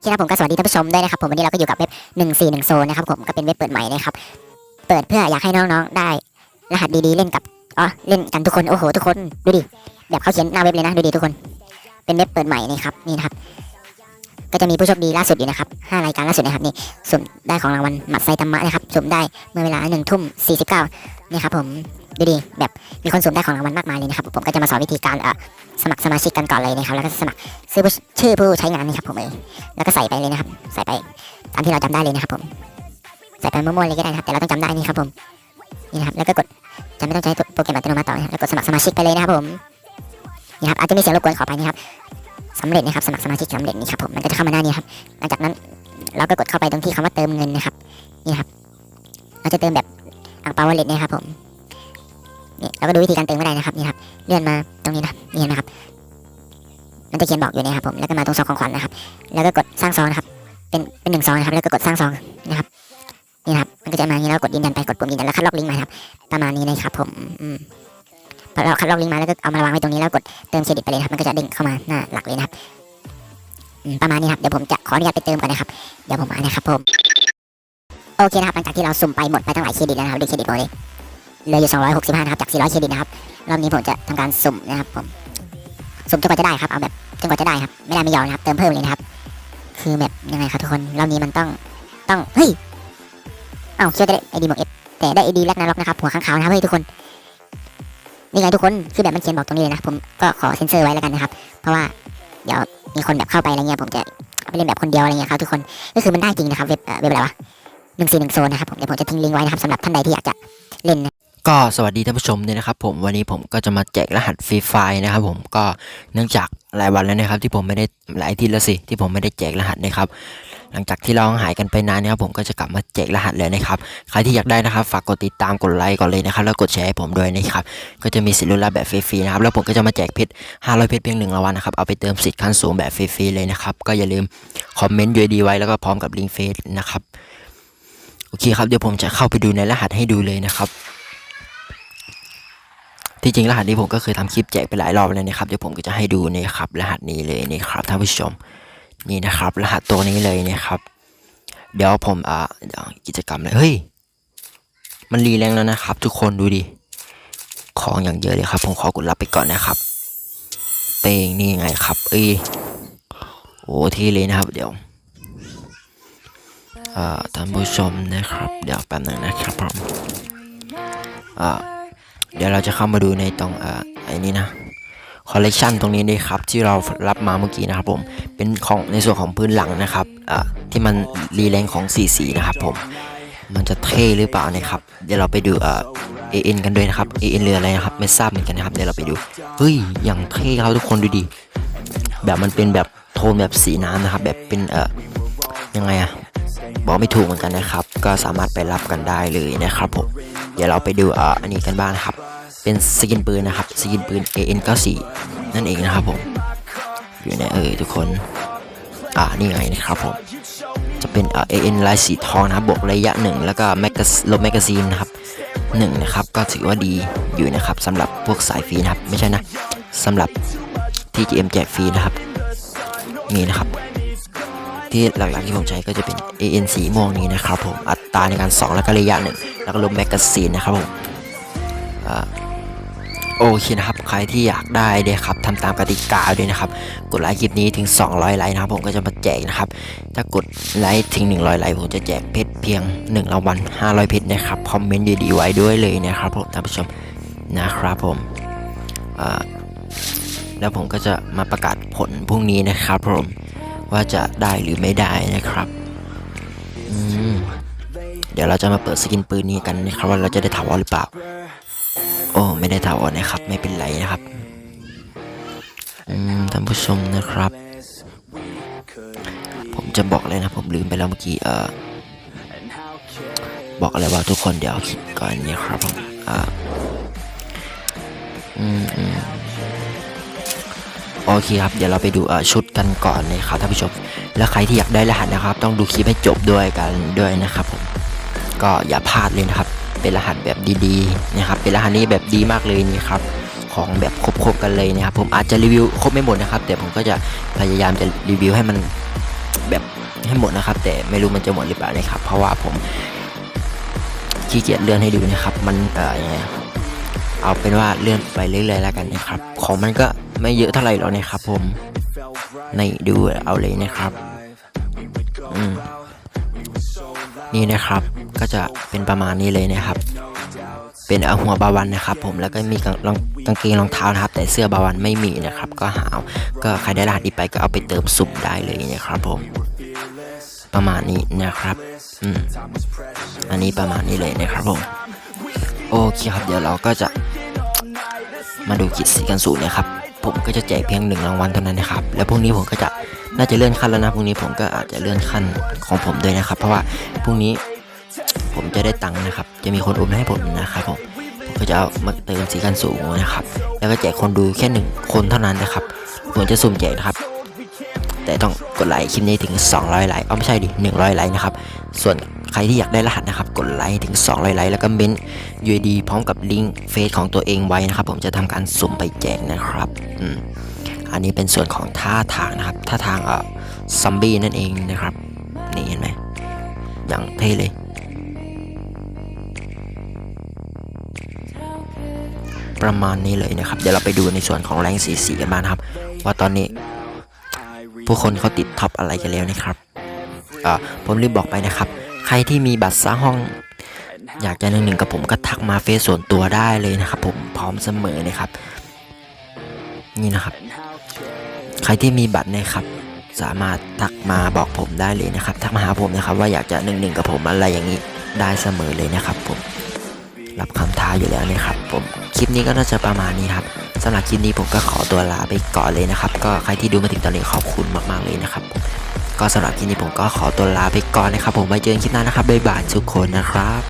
โอเครับผมก็สวัสดีท่านผู้ชมด้วยนะครับผมวันนี้เราก็อยู่กับเว็บ141โซนนะครับผมก็เป็นเว็บเปิดใหม่นะครับเปิดเพื่ออยากให้น้องๆได้ รหัสดีๆเล่นกับอ๋อเล่นกันทุกคนโอ้โหทุกคนดูดิแบบเขาเขียนหน้าเว็บเลยนะดูดิทุกคน เป็นเว็บเปิดใหม่นี่ครับนี่นะครับก็จะมีผู้โชคดีล่าสุดอยู่นะครับห้ารายการล่าสุดนะครับนี่สุ่มได้ของรางวัลหมัดไซตามะนะครับสุ่มได้เมื่อเวลาหนึ่งทุ่มสี่สิบเก้านี่ครับผม ดูดิแบบมีคนสุ่มได้ของรางวัลมากมายเลยนะครับผมก็จะมาสอนวิธีการสมัครสมาชิกกันก่อนเลยนะครับแล้วก็สมัครชื่อผู้ชื่อผู้ใช้งานนี่ครับผมเองแล้วก็ใส่ไปเลยนะครับ ใส่ไปตามที่เราจำได้เลยนะครับผมใส่ไปมั่วๆเลยก็ได้นะครับแต่เราต้องจำได้นี่ครับผมนี่นะครับแล้วก็กดจะไม่ต้องใช้โปรแกรมอัตโนมัติต่อนะครับแล้วกดสมัครสมาชิกไปเลยนะครับผมนี่ครับอาจจะมีเสียงรบกวนขอไปนะครับสำเร็จนะครับสมัครสมาชิกสำเร็จนี่ครับผมมันก็จะเข้ามาหน้านี้ครับหลังจากนั้นเราก็กดเข้าไปตรงที่คำว่าเติมเงินนะครับนี่ครับเราจะเติมแบบอ่างเปาวอลเล็ตนี่ยครับผม นี่เราก็ดูวิธีการเติมก็ได้นะครับนี่ครับเลื่อนมาตรงนี้นะนี่เห็นะครับ มันจะเขียนบอกอยู่เนะครับผมแล้วก็มาตรงซองของขวัญนะครับ แล้วก็กดสร้างซองนะครับ เป็นเป็นหนึ่งซองนะครับ แล้วก็กดสร้างซองนะครับนี่นะครับมันก็จะมาอย่างนี้แล้วกดยืนยันไปกดปุ่มยืนยันแล้วคัดลอกลิงก์มาครับประมาณนี้นะครับผมอืมพอเราคัดลอกลิงก์มาแล้วก็เอามาวางไว้ตรงนี้แล้วกดเติมเครดิตไปเลยครับมันก็จะด้งเข้ามาหน้าหลักเลยนะครับประมาณนี้ครับเดี๋ยวผมจะขออนุญาตไปเติมก่อนนะครับเดี๋ยวผมมานะครับผมโอเคนะครับหลังจากที่เราสุ่มไปหมดไปตั้งหลายเครดิตแล้วนะครับดูเครดิตเลย เหลืออยู่ 265 นะครับ จาก 400 เครดิตนะครับ รอบนี้ผมจะทำการสุ่มนะครับผม สุ่มจนกว่าจะได้ครับ เอาแบบจนกว่าจะได้ครับ ไม่ได้ไม่ยอมนะครับ เติมเพิ่มเลยนะครับ คือแบบยังไงครับทุกคน รอบนี้มันต้อง ต้อง เฮ้ย เอ้าเชื่อได้ไอดีหมวกเอฟแต่ได้ไอดีแรกนาล็อกนะครับ หัวข้างขาวนะครับเฮ้ยทุกคน นี่ไงทุกคน คือแบบมันเขียนบอกตรงนี้เลยนะ ผมก็ขอเซ็นเซอร์ไว้แล้วกันนะครับ เพราะว่าเดี๋ยวมีคนแบบเข้าไปอะไรเงี้ย ผมจะไปเล่นแบบคนเดียวอะไรเงี้ยครับทุกคน ก็คือมันได้จริงนะครับ เว็บเอ่อเว็บอะไรวะหนึ่งสี่หนึ่งโซนนะครับผมเดี๋ยวผมจะทิ้งลิงก์ไว้นะครับสำหรับท่านใดที่อยากจะเล่นนะ ก็สวัสดีท่านผู้ชมด้วยนะครับผมวันนี้ผมก็จะมาแจกรหัสฟรีไฟล์นะครับผมก็เนื่องจากหลายวันแล้วนะครับ ที่ผมไม่ได้หลายทิตย์แล้วสิที่ผมไม่ได้แจกรหัสนะครับ หลังจากที่เราหายกันไปนานนะครับผมก็จะกลับมาแจกรหัสเลยนะครับใครที่อยากได้นะครับ ฝากกดติดตามกดไลค์ก่อนเลยนะครับแล้วกดแชร์ให้ผมด้วยนะครับก็จะมีสิทธิ์ลุ้นรับแบบฟรีๆนะครับแล้วผมก็จะมาแจกเพชร500เพชรเพียงหนึ่งรางวัลนะครับเอาไปเติมสิทธิ์ขั้นสูงแบบฟรีๆเลยนะครับก็อย่าลืมคอมเมนต์ยูดีไว้แล้วก็พร้อมกับลิงก์เฟซนะครับโอเคครับเดี๋ยวผมจะเข้าไปดูในรหัสให้ดูเลยนะครับ ที่จริงรหัสนี้ผมก็เคยทำคลิปแจกไปหลายรอบแล้วนะครับเดี๋ยวผมก็จะให้ดูนะครับรหัสนี้เลยนี่ครับท่านผู้ชมนี่นะครับ รหัสตัวนี้เลยนะครับ เดี๋ยวผมอ่ากิจกรรมเลยเฮ้ยมันรีแรงแล้วนะครับ ทุกคนดูดิของอย่างเยอะเลยครับ ผมขอกดรับไปก่อนนะครับเป้งนี่ไงครับ เอ้ยโอ้ที่เลยนะครับ เดี๋ยวท่านผู้ชมนะครับ เดี๋ยวแป๊บหนึงนะครับผมอ่า เดี๋ยวเราจะเข้ามาดูในตรงเอ่อไอ้นี้นะคอลเลกชันตรงนี้ด้วยครับที่เรารับมาเมื่อกี้นะครับผมเป็นของในส่วนของพื้นหลังนะครับอ่าที่มันรีแรงของสีสีนะครับผมมันจะเท่หรือเปล่านะครับ เดี๋ยวเราไปดูเอ่อ AN กันด้วยนะครับ AN เรืออะไรนะครับไม่ทราบเหมือนกันนะครับเดี๋ยวเราไปดูเฮ้ยอย่างเท่ครับทุกคนดูดิแบบมันเป็นแบบโทนแบบสีน้ำนะครับแบบเป็นเอ่อยังไงอะบอกไม่ถูกเหมือนกันนะครับ ก็สามารถไปรับกันได้เลยนะครับผม ดี๋ยวเราไปดูอ่าอันนี้กันบ้างครับ เป็นสกินปืนนะครับสกินปืน AN94 นั่นเองนะครับผม อยู่ในเออทุกคน อ่านี่ไงนะครับผม จะเป็นอ่า AN ลายสีทองนะครับบวกระยะหนึ่งแล้วก็แมกกาลบแมกกาซีนนะครับหนึ่งนะครับก็ถือว่าดีอยู่นะครับสำหรับพวกสายฟรีนะครับไม่ใช่นะสำหรับที่ GM แจกฟรีนะครับนี่นะครับ ที่หลักๆที่ผมใช้ก็จะเป็น AN สีม่วงนี้นะครับผมอัตราในการส่องแล้วก็ระยะหนึ่งแล้วก็ลบแมกกาซีนนะครับผมอโอเคนะครับ ใครที่อยากได้เนี่ยครับทำตามกติกาด้วยนะครับ กดไลค์คลิปนี้ถึง 200 ไลค์นะครับ ผมก็จะมาแจกนะครับ ถ้ากดไลค์ถึง 100 ไลค์ผมจะแจกเพชรเพียง1รางวัล500 เพชรนะครับ คอมเมนต์ดีๆไว้ด้วยเลยนะครับผมท่านผู้ชมนะครับผมแล้วผมก็จะมาประกาศผลพรุ่งนี้นะครับผม ว่าจะได้หรือไม่ได้นะครับเดี๋ยวเราจะมาเปิดสกินปืนนี้กันนะครับว่าเราจะได้ถาวรหรือเปล่า โอ้ไม่ได้ถาวรนะครับ ไม่เป็นไรนะครับท่านผู้ชมนะครับ ผมจะบอกเลยนะผมลืมไปแล้วเมื่อกี้เออบอกอะไรว่าทุกคนเดี๋ยวคิดก่อนเนี่ยครับผมอ่าอืมอืม โอเคครับ เดี๋ยวเราไปดูชุดกันก่อนเลยครับท่านผู้ชม แล้วใครที่อยากได้รหัสนะครับ ต้องดูคลิปให้จบด้วยกันด้วยนะครับผมก็อย่าพลาดเลยนะครับ เป็นรหัสแบบดีๆนะครับ เป็นรหัสนี้แบบดีมากเลยนี่ครับของแบบครบๆกันเลยนะครับ ผมอาจจะรีวิวครบไม่หมดนะครับ แต่ผมก็จะพยายามจะรีวิวให้มันแบบให้หมดนะครับ แต่ไม่รู้มันจะหมดหรือเปล่านะครับ เพราะว่าผมขี้เกียจเลื่อนให้ดูนะครับ มันเอ่อยังไงเอาเป็นว่าเลื่อนไปเรื่อยๆแล้วกันนะครับ ของมันก็ ไม่เยอะเท่าไหร่หรอกนะครับผม ในดูเอาเลยนะครับอืมนี่นะครับก็จะเป็นประมาณนี้เลยนะครับ เป็นเอาหัวบาวันนะครับ ผมแล้วก็มีกางรองกางเกงรองเท้านะครับ แต่เสื้อบาวันไม่มีนะครับ ก็หาเอาก็ใครได้รหัสนี้ไปก็เอาไปเติมสุ่มได้เลยนะครับ ผม ประมาณนี้นะครับอืมอันนี้ประมาณนี้เลยนะครับผมโอเคครับเดี๋ยวเราก็จะมาดูกิจสีกันสูตรนะครับ ผมก็จะแจกเพียงหนึ่งรางวัลเท่านั้นนะครับ แล้วพรุ่งนี้ผมก็จะน่าจะเลื่อนขั้นแล้วนะพรุ่งนี้ผมก็อาจจะเลื่อนขั้นของผมด้วยนะครับ เพราะว่าพรุ่งนี้ผมจะได้ตังค์นะครับ จะมีคนโอนมให้ผมนะครับผมผมก็จะเอามาเติมสีกันสูงนะครับ แล้วก็แจกคนดูแค่หนึ่งคนเท่านั้นนะครับผมจะสุ่มแจกนะครับ แต่ต้องกดไลค์คลิปนี้ถึง 200ไลค์อ๋อไม่ใช่ดิ100ไลค์นะครับ ส่วน ใครที่อยากได้รหัสนะครับ กดไลค์ถึง200ไลค์แล้วก็เม้น UID พร้อมกับลิงก์เฟซของตัวเองไว้นะครับ ผมจะทำการสุ่มไปแจกนะครับอืมอันนี้เป็นส่วนของท่าทางนะครับ ท่าทางเอ่อซอมบี้นั่นเองนะครับ นี่เห็นไหมอย่างเท่เลยประมาณนี้เลยนะครับ เดี๋ยวเราไปดูในส่วนของแรงสีสีกันบ้างนะครับ ว่าตอนนี้ ผู้คนเขาติดท็อปอะไรกันแล้วนะครับอ่อผมลืมบอกไปนะครับ ครที่มีบัตรซาห้อง อยากจะหนึ่งหนึ่งกับผมก็ทักมาเฟซส่วนตัวได้เลยนะครับผมพร้อมเสมอเนะครับ นี่นะครับ ใครที่มีบัตรนะครับ สามารถทักมาบอกผมได้เลยนะครับ ทักมาหาผมนะครับ ว่าอยากจะหนึ่งหนึ่งกับผมอะไรอย่างนี้ได้เสมอเลยนะครับ ผมรับคำท้าอยู่แล้วนะครับ ผมคลิปนี้ก็น่าจะประมาณนี้ครับสำหรับคลิปนี้ผมก็ขอตัวลาไปก่อนเลยนะครับ ก็ใครที่ดูมาถึงตอนนี้ขอบคุณมากๆเลยนะครับผม ก็สำหรับคลิปนี้ผมก็ขอตัวลาไปก่อนนะครับ ผมไว้เจอกันคลิปหน้านะครับบ๊ายบายทุกคนนะครับ